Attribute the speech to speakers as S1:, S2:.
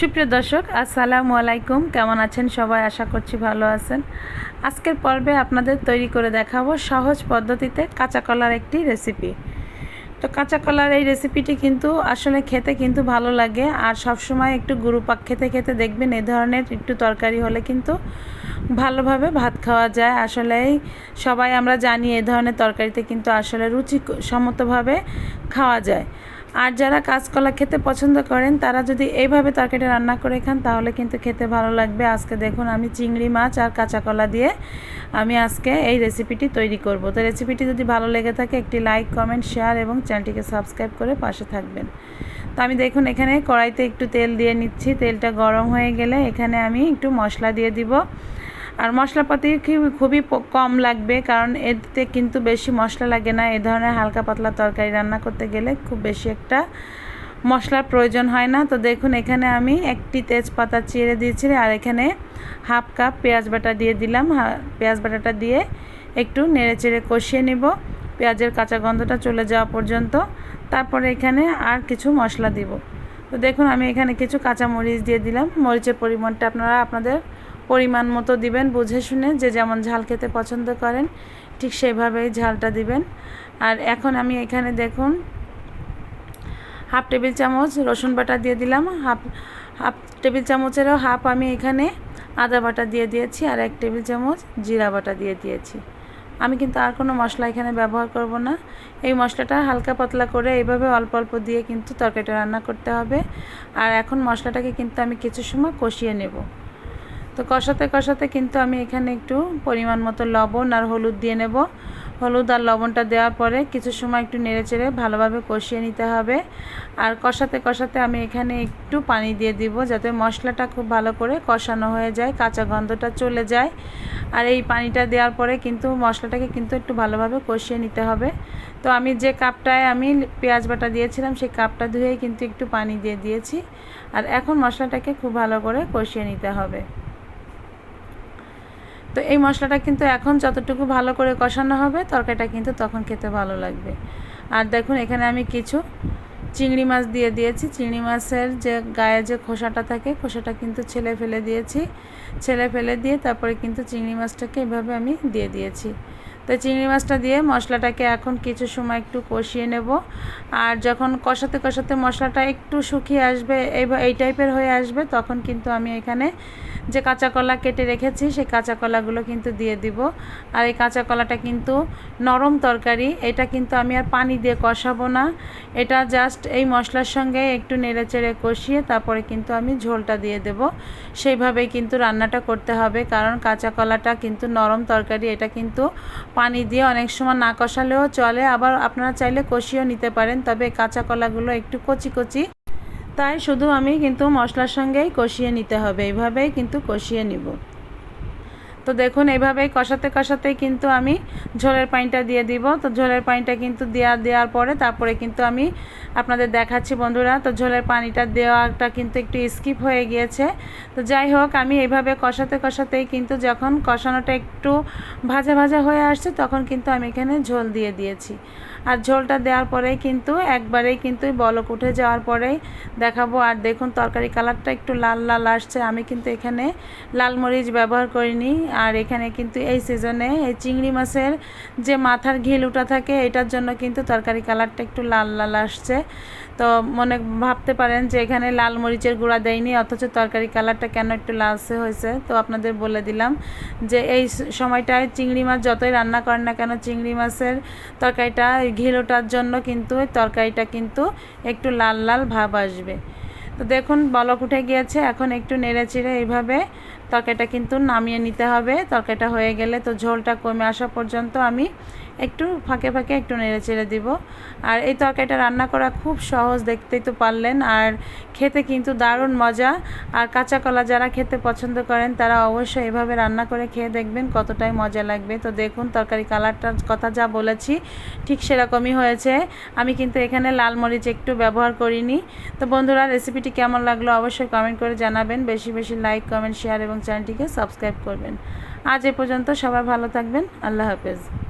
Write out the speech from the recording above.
S1: সুপ্রিয় দর্শক, আসসালামু আলাইকুম। কেমন আছেন সবাই? আশা করছি ভালো আছেন। আজকের পর্বে আপনাদের তৈরি করে দেখাবো সহজ পদ্ধতিতে কাঁচা কলার একটি রেসিপি তো কাঁচা কলার এই রেসিপিটি কিন্তু আসলে খেতে কিন্তু ভালো লাগে আর সবসময় একটু গুরুপাক খেতে খেতে দেখবেন এ ধরনের একটু তরকারি হলে কিন্তু ভালোভাবে ভাত খাওয়া যায়। আসলেই সবাই আমরা জানি এ ধরনের তরকারিতে কিন্তু আসলে রুচি সম্মতভাবে খাওয়া যায়। আর যারা কাঁচকলা খেতে পছন্দ করেন, তারা যদি এইভাবে তরকারিটা রান্না করে খান, তাহলে কিন্তু খেতে ভালো লাগবে। আজকে দেখুন আমি চিংড়ি মাছ আর কাঁচা কলা দিয়ে আমি আজকে এই রেসিপিটি তৈরি করব। তো রেসিপিটি যদি ভালো লেগে থাকে, একটি লাইক, কমেন্ট, শেয়ার এবং চ্যানেলটিকে সাবস্ক্রাইব করে পাশে থাকবেন। তো আমি দেখুন এখানে কড়াইতে একটু তেল দিয়ে নিচ্ছি। তেলটা গরম হয়ে গেলে এখানে আমি একটু মশলা দিয়ে দিব। আর মশলাপাতি খুবই কম লাগবে, কারণ এতে কিন্তু বেশি মশলা লাগে না। এ ধরনের হালকা পাতলা তরকারি রান্না করতে গেলে খুব বেশি একটা মশলার প্রয়োজন হয় না। তো দেখুন, এখানে আমি একটি তেজপাতা চিড়ে দিয়েছি, আর এখানে হাফ কাপ পেঁয়াজ বাটা দিয়ে দিলাম। পেঁয়াজ বাটাটা দিয়ে একটু নেড়ে চেড়ে কষিয়ে নেব। পেঁয়াজের কাঁচা গন্ধটা চলে যাওয়া পর্যন্ত। তারপরে এখানে আর কিছু মশলা দিব। তো দেখুন, আমি এখানে কিছু কাঁচা মরিচ দিয়ে দিলাম। মরিচের পরিমাণটা আপনারা আপনাদের পরিমাণ মতো দিবেন, বুঝে শুনে যে যেমন ঝাল খেতে পছন্দ করেন, ঠিক সেইভাবেই ঝালটা দিবেন। আর এখন আমি এখানে দেখুন, হাফ টেবিল চামচ রসুন বাটা দিয়ে দিলাম। হাফ হাফ টেবিল চামচেরও হাফ আমি এখানে আদা বাটা দিয়ে দিয়েছি আর এক টেবিল চামচ জিরা বাটা দিয়ে দিয়েছি। আমি কিন্তু আর কোনো মশলা এখানে ব্যবহার করব না। এই মশলাটা হালকা পাতলা করে এইভাবে অল্প অল্প দিয়ে কিন্তু তরকারিটা রান্না করতে হবে। আর এখন মশলাটাকে কিন্তু আমি কিছু সময় কষিয়ে নেব। তো কষাতে কষাতে কিন্তু আমি এখানে একটু পরিমাণ মতো লবণ আর হলুদ দিয়ে নেব। হলুদ আর লবণটা দেওয়ার পরে কিছু সময় একটু নেড়েচেড়ে ভালোভাবে কষিয়ে নিতে হবে। আর কষাতে কষাতে আমি এখানে একটু পানি দিয়ে দিব যাতে মশলাটা খুব ভালো করে কষানো হয়ে যায়, কাঁচা গন্ধটা চলে যায়। আর এই পানিটা দেওয়ার পরে কিন্তু মশলাটাকে কিন্তু একটু ভালোভাবে কষিয়ে নিতে হবে। তো আমি যে কাপটায় আমি পেঁয়াজ বাটা দিয়েছিলাম, সেই কাপটা ধুয়ে কিন্তু একটু পানি দিয়ে দিয়েছি। আর এখন মশলাটাকে খুব ভালো করে কষিয়ে নিতে হবে। তো এই মশলাটা কিন্তু এখন যতটুকু ভালো করে কষানো হবে, তরকারিটা কিন্তু তখন খেতে ভালো লাগবে। আর দেখুন, এখানে আমি কিছু চিংড়ি মাছ দিয়ে দিয়েছি। চিংড়ি মাছের যে গায়ে যে খোসাটা থাকে, খোসাটা কিন্তু ছেলে ফেলে দিয়েছি। ছেলে ফেলে দিয়ে তারপরে কিন্তু চিংড়ি মাছটাকে এভাবে আমি দিয়ে দিয়েছি। তো চিংড়ি মাছটা দিয়ে মশলাটাকে এখন কিছু সময় একটু কষিয়ে নেব। আর যখন কষাতে কষাতে মশলাটা একটু শুকিয়ে আসবে এই টাইপের হয়ে আসবে, তখন কিন্তু আমি এখানে যে কাঁচা কলা কেটে রেখেছি, সেই কাঁচা কলাগুলো কিন্তু দিয়ে দিব। আর এই কাঁচা কলাটা কিন্তু নরম তরকারি, এটা কিন্তু আমি আর পানি দিয়ে কষাবো না। এটা জাস্ট এই মশলার সঙ্গে একটু নেড়ে চেড়ে কষিয়ে তারপরে কিন্তু আমি ঝোলটা দিয়ে দেব। সেইভাবেই কিন্তু রান্নাটা করতে হবে, কারণ কাঁচা কলাটা কিন্তু নরম তরকারি, এটা কিন্তু পানি দিয়ে অনেক সময় না কষালেও চলে। আবার আপনারা চাইলে কষিয়েও নিতে পারেন, তবে কাঁচা কলাগুলো একটু কচি কচি তাই শুধু আমি কিন্তু মশলার সঙ্গেই কষিয়ে নিতে হবে, এইভাবেই কিন্তু কষিয়ে নিব। তো দেখুন, এইভাবেই কষাতে কষাতেই কিন্তু আমি ঝোলের পানিটা দিয়ে দিব। তো ঝোলের পানিটা কিন্তু দেওয়া দেওয়ার পরে তারপরে কিন্তু আমি আপনাদের দেখাচ্ছি বন্ধুরা, তো ঝোলের পানিটা দেওয়াটা কিন্তু একটু স্কিপ হয়ে গিয়েছে। তো যাই হোক, আমি এইভাবে কষাতে কষাতেই কিন্তু যখন কষানোটা একটু ভাজা ভাজা হয়ে আসছে, তখন কিন্তু আমি এখানে ঝোল দিয়ে দিয়েছি। আর ঝোলটা দেওয়ার পরেই কিন্তু, একবারেই কিন্তু বলক উঠে যাওয়ার পরেই দেখাবো। আর দেখুন, তরকারি কালারটা একটু লাল লাল আসছে। আমি কিন্তু এখানে লাল মরিচ ব্যবহার করিনি। আর এখানে কিন্তু এই সিজনে এই চিংড়ি মাছের যে মাথার ঘিল উঠা থাকে, এটার জন্য কিন্তু তরকারি কালারটা একটু লাল লাল আসছে। তো মনে ভাবতে পারেন যে এখানে লাল মরিচের গুঁড়া দেয়নি, অথচ তরকারি কালারটা কেন একটু লালসে হয়েছে? তো আপনাদের বলে দিলাম যে এই সময়টায় চিংড়ি মাছ যতই রান্না করেন না কেন, চিংড়ি মাছের তরকারিটা ঘিলোটার জন্য কিন্তু তরকারিটা কিন্তু একটু লাল লাল ভাব আসবে। তো দেখুন, বলক উঠে গিয়েছে, এখন একটু নেড়ে চিড়ে এইভাবে তরকারিটা কিন্তু নামিয়ে নিতে হবে। তরকারিটা হয়ে গেলে তো ঝোলটা কমে আসা পর্যন্ত আমি একটু ফাঁকে ফাঁকে একটু নেড়ে চেড়ে দিব। আর এই তরকারিটা রান্না করা খুব সহজ, দেখতেই তো পারলেন। আর খেতে কিন্তু দারুণ মজা। আর কাঁচা কলা যারা খেতে পছন্দ করেন, তারা অবশ্যই এভাবে রান্না করে খেয়ে দেখবেন কতটাই মজা লাগবে। তো দেখুন, তরকারি কালারটার কথা যা বলেছি, ঠিক সেরকমই হয়েছে। আমি কিন্তু এখানে লাল মরিচ একটু ব্যবহার করিনি। তো বন্ধুরা, রেসিপিটি কেমন লাগল অবশ্যই কমেন্ট করে জানাবেন। বেশি বেশি লাইক, কমেন্ট, শেয়ার এবং চ্যানেলটিকে সাবস্ক্রাইব করবেন। আজ এ পর্যন্ত সবাই ভালো থাকবেন। আল্লাহ হাফেজ।